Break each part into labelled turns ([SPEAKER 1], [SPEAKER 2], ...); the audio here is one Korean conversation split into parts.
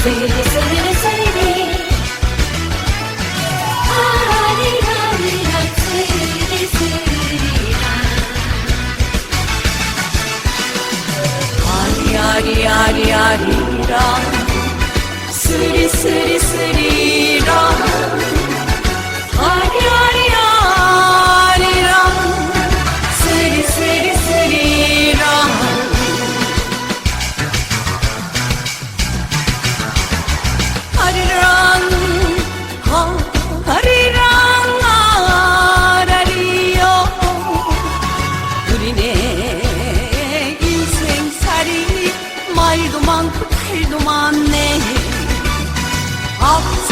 [SPEAKER 1] 스리 스리 스리 아리랑이랑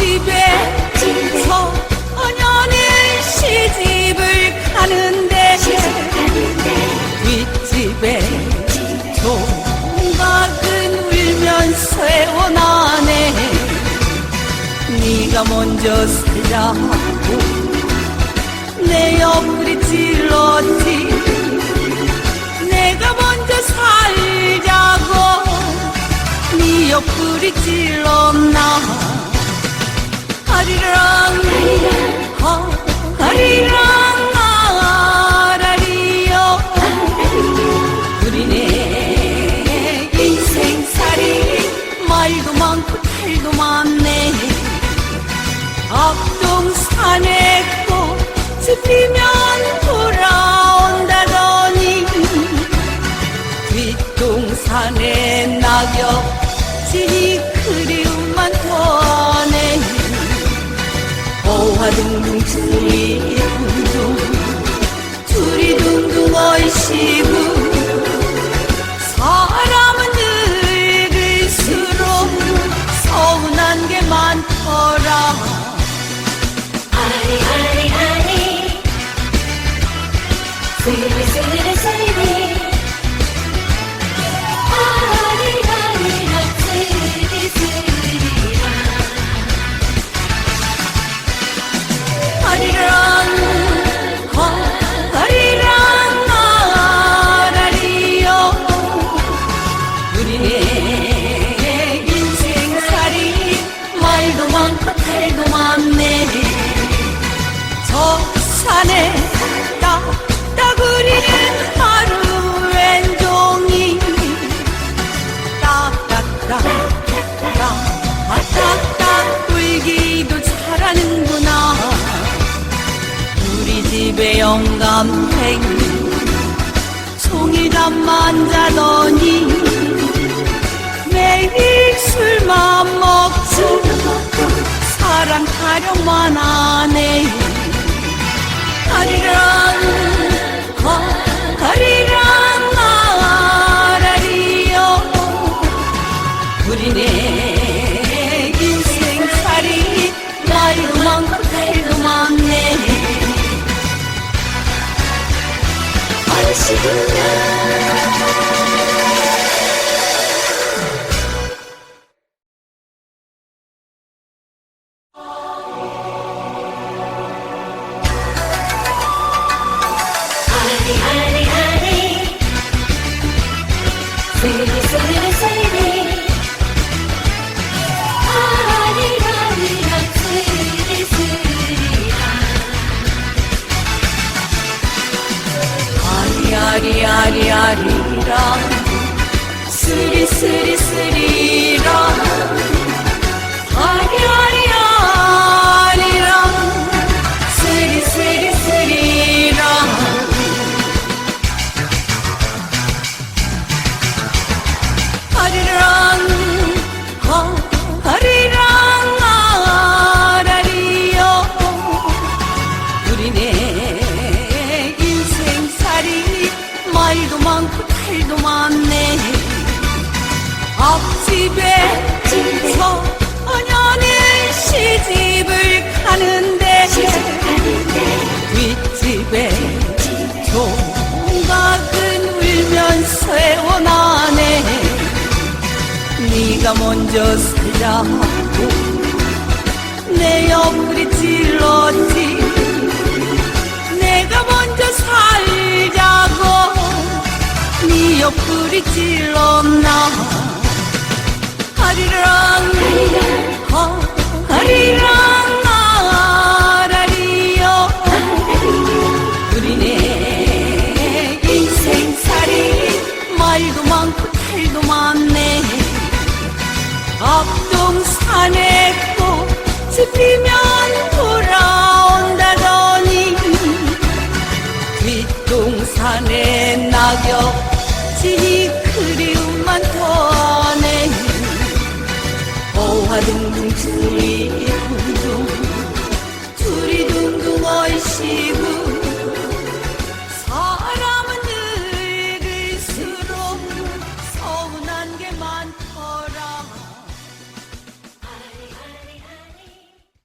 [SPEAKER 2] 집에 소년은 시집을 가는데 윗집에 총각은 울면서 애원하네 네가 먼저 살자고. 내 옆구리 찔렀지. 내가 먼저 살자고. 네 옆구리 찔렀나 아리랑 아, 아리랑 아라리요 우리네 인생살이 말도 많고 탈도 많네 앞동산에 꽃이 피면 돌아온다더니 뒷동산에 낙엽지 그리움 두리둥둥 두리둥둥 얼씨구 집에 영감탱이 송이담만 자더니 매일 술만 먹 Yes. 네가 먼저 살자고. 내 옆구리 찔렀지. 내가 먼저 살자고. 네
[SPEAKER 1] 옆구리 찔렀나. 하리랑 하리랑
[SPEAKER 2] 산에 꼭 집히면 돌아온다더니 뒷동산에 낙엽지 그리움만 터네. 어화둥둥 둘이 둥둥 둘이 둥둥 얼씨구.